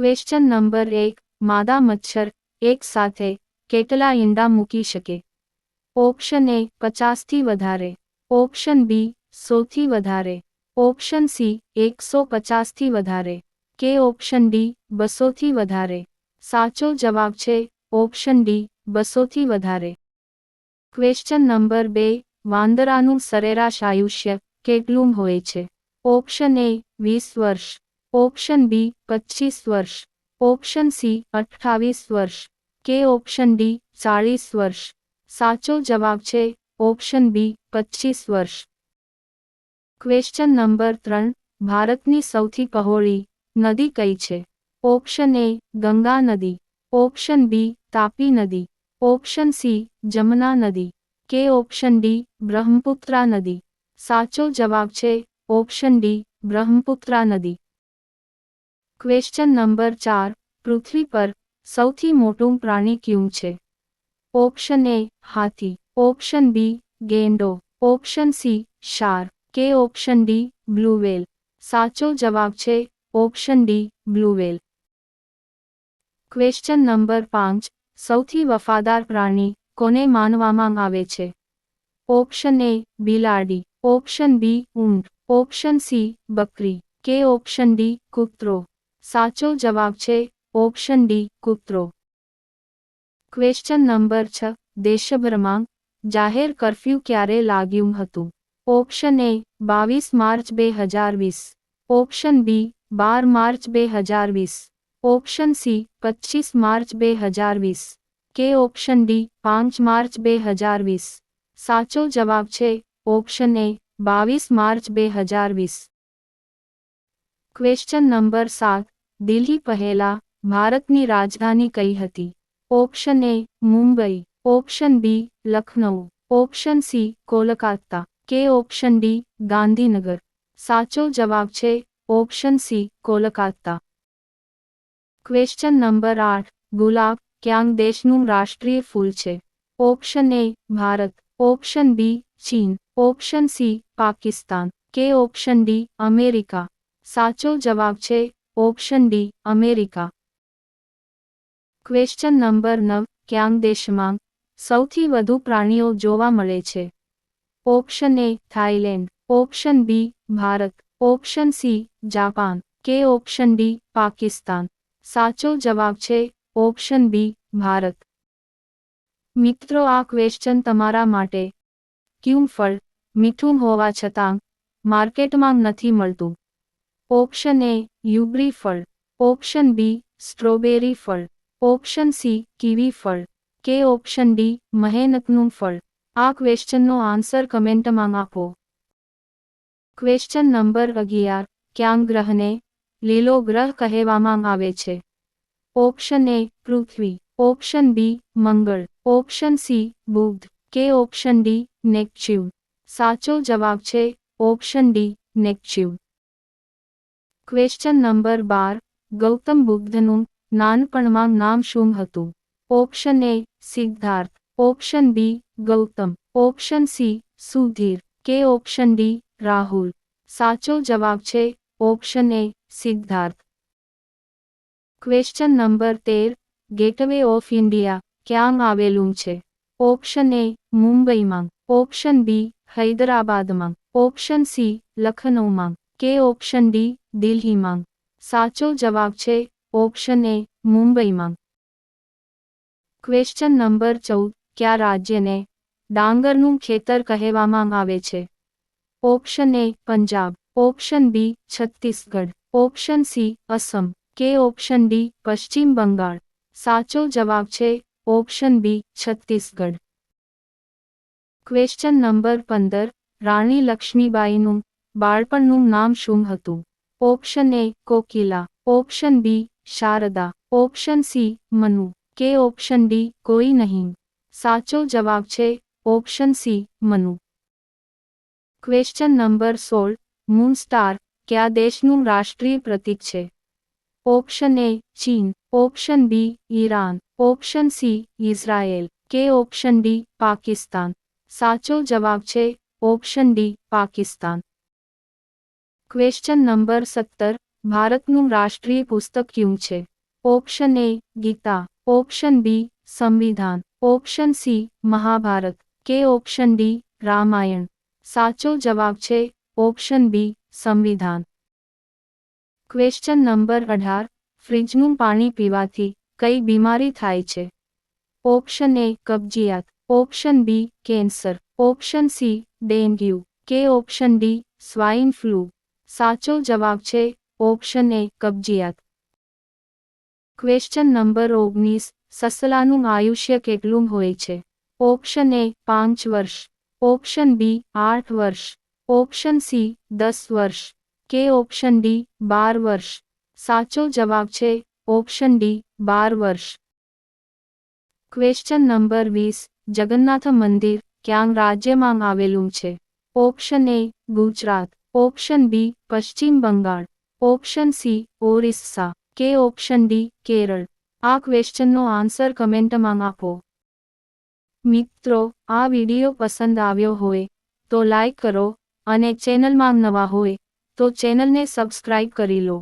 Question number એક, માદા મચ્છર, એક સાથે કેટલા ઈંડા મૂકી શકે? ઓપ્શન એ પચાસથી વધારે. ઓપ્શન બી સોથી વધારે. ઓપ્શન સી એકસો પચાસથી વધારે. કે ઓપ્શન ડી બસોથી વધારે. સાચો જવાબ છે ઓપ્શન ડી બસોથી વધારે. ક્વેશ્ચન નંબર બે, વાંદરાનું સરેરાશ આયુષ્ય કેટલું હોય છે? ઓપ્શન એ વીસ વર્ષ. ઓપ્શન બી પચીસ વર્ષ. ઓપ્શન સી, અઠ્ઠાવીસ વર્ષ. કે ઓપ્શન ડી, ચાળીસ વર્ષ. સાચો જવાબ છે, ઓપ્શન બી પચીસ વર્ષ. ક્વેશ્ચન નંબર ત્રણ, ભારતની સૌથી પહોળી નદી કઈ છે? ઓપ્શન એ, ગંગા નદી. ઓપ્શન બી, તાપી નદી. ઓપ્શન સી, જમના નદી. કે ઓપ્શન ડી, બ્રહ્મપુત્રા નદી. સાચો જવાબ છે, ઓપ્શન ડી, બ્રહ્મપુત્રા નદી. ક્વેશ્ચન નંબર ચાર. પૃથ્વી પર સૌથી મોટું પ્રાણી કયું છે? ઓપ્શન એ હાથી. Option B ગેંડો. Option C shark. કે ઓપ્શન ડી બ્લુ સાચો જવાબ છે option D blue question number પાંચ. સૌથી વફાદાર પ્રાણી કોને માનવામાં આવે છે? ઓપ્શન એ બિલાડી. ઓપ્શન બી ઊંટ. ઓપ્શન સી બકરી. કે ઓપ્શન ડી કૂતરો. સાચો જવાબ છે ઓપ્શન ડી, કૂતરો. ક્વેશ્ચન નંબર છ દેશભરમાં જાહેર કર્ફ્યુ ક્યારે લાગ્યું હતું? ઓપ્શન એ, બાવીસ માર્ચ બે હજાર વીસ. ઓપ્શન બી, બાર માર્ચ બે હજાર વીસ. ઓપ્શન સી પચીસ માર્ચ બે હજાર વીસ. કે ઓપ્શન ડી, પાંચ માર્ચ બે હજાર વીસ. સાચો જવાબ છે ઓપ્શન એ, બાવીસ માર્ચ બે હજાર વીસ. ક્વેશ્ચન નંબર સાત, દિલ્હી પહેલા, ભારતની રાજધાની કઈ હતી? Option A Mumbai. Option B Lucknow option C Kolkata. કે ઓપ્શન ડી ગાંધીનગર. સાચો જવાબ છે option C Kolkata. Question number આઠ, ગુલાબ ક્યાંક દેશનું રાષ્ટ્રીય ફૂલ છે? Option A Bharat. Option B ચીન. Option C Pakistan. કે ઓપ્શન ડી અમેરિકા. સાચો જવાબ છે option D, America. Question number નવ, ક્યાંક દેશમાં સૌથી વધુ પ્રાણીઓ જોવા મળે છે? Option A Thailand option B Bharat. Option C Japan. કે ઓપ્શન ડી પાકિસ્તાન. સાચો જવાબ છે ઓપ્શન બી ભારત. મિત્રો, આ ક્વેશ્ચન તમારા માટે ક્યું ફળ મીઠું હોવા છતાં માર્કેટમાં નથી મળતું. ઓપ્શન એ યુબ્રી ફળ, ઓપ્શન બી સ્ટ્રોબેરી ફળ, ઓપ્શન સી કીવી ફળ, કે ઓપ્શન ડી મહેનતનું ફળ. આ ક્વેશ્ચનનો આન્સર કમેન્ટમાં આપો. ક્વેશ્ચન નંબર અગિયાર ક્યાં ગ્રહને લીલો ગ્રહ કહેવામાં આવે છે? ઓપ્શન એ પૃથ્વી, ઓપ્શન બી મંગળ, ઓપ્શન સી બુધ, કે ઓપ્શન ડી નેક્ચ્યુન સાચો જવાબ છે option D Neptune question number બાર, ગૌતમ બુદ્ધનું નાનપણમાં નામ શું હતું? Option A Siddharth. Option B Gautam. Option C Sudhir. કે ઓપ્શન ડી રાહુલ. સાચો જવાબ છે option A Siddharth. Question number તેર ગેટવે ઓફ ઇન્ડિયા ક્યાં આવેલું છે? ઓપ્શન એ મુંબઈમાં. ઓપ્શન બી હૈદરાબાદમાં. ઓપ્શન સી લખનૌમાં. કે ઓપ્શન ડી દિલ્હીમાં સાચો જવાબ છે ઓપ્શન એ મુંબઈમાં ક્વેશ્ચન નંબર ચૌદ, કયા રાજ્યને ડાંગરનું ખેતર કહેવામાં આવે છે? Option A, Punjab. Option B, Chhattisgarh. Option C, Assam. કે ઓપ્શન ડી, પશ્ચિમ બંગાળ. સાચો જવાબ છે option B, Chhattisgarh. Question number પંદર, રાણી લક્ષ્મીબાઈનું બાળપણનું નામ શું હતું? Option A Kokila, option B Sharda, option C Manu, કે ઓપ્શન ડી કોઈ નહીં. સાચો જવાબ છે option C Manu. Question number સોળ, મૂન સ્ટાર કયા દેશનું રાષ્ટ્રીય પ્રતીક છે? ઓપ્શન એ ચીન, option B Iran, option C Israel કે ઓપ્શન ડી પાકિસ્તાન. સાચો જવાબ છે option D Pakistan. Question number સત્તર. ભારતનું રાષ્ટ્રીય પુસ્તક કયું છે? Option A Gita. Option B સંવિધાન. Option C Mahabharat. કે ઓપ્શન ડી રામાયણ. સાચો જવાબ છે ઓપ્શન બી સંવિધાન. ક્વેશ્ચન નંબર અઢાર. ફ્રિજનું પાણી પીવાથી કઈ બીમારી થાય છે? ઓપ્શન એ કબજિયાત. Option B cancer. Option C dengue. કે ઓપ્શન ડી સ્વાઇન ફ્લૂ. સાચો જવાબ છે ઓપ્શન એ કબજિયાત. ક્વેશ્ચન નંબર ઓગણીસ, સસલાનું આયુષ્ય કેટલું હોય છે? ઓપ્શન એ પાંચ વર્ષ. ઓપ્શન બી આઠ વર્ષ. ઓપ્શન સી દસ વર્ષ. કે ઓપ્શન ડી બાર વર્ષ. સાચો જવાબ છે ઓપ્શન ડી બાર વર્ષ. ક્વેશ્ચન નંબર વીસ, જગન્નાથ મંદિર ક્યાં રાજ્યમાં આવેલું છે? Option A Gujarat. Option B Paschim Bengal option C Orissa કે ઓપ્શન ડી કેરળ આ ક્વેશ્ચનનો આન્સર કમેન્ટમાં આપો મિત્રો આ વીડિયો પસંદ આવ્યો હોય તો લાઈક કરો અને ચેનલમાં નવા હોય તો ચેનલને સબસ્ક્રાઇબ કરી લો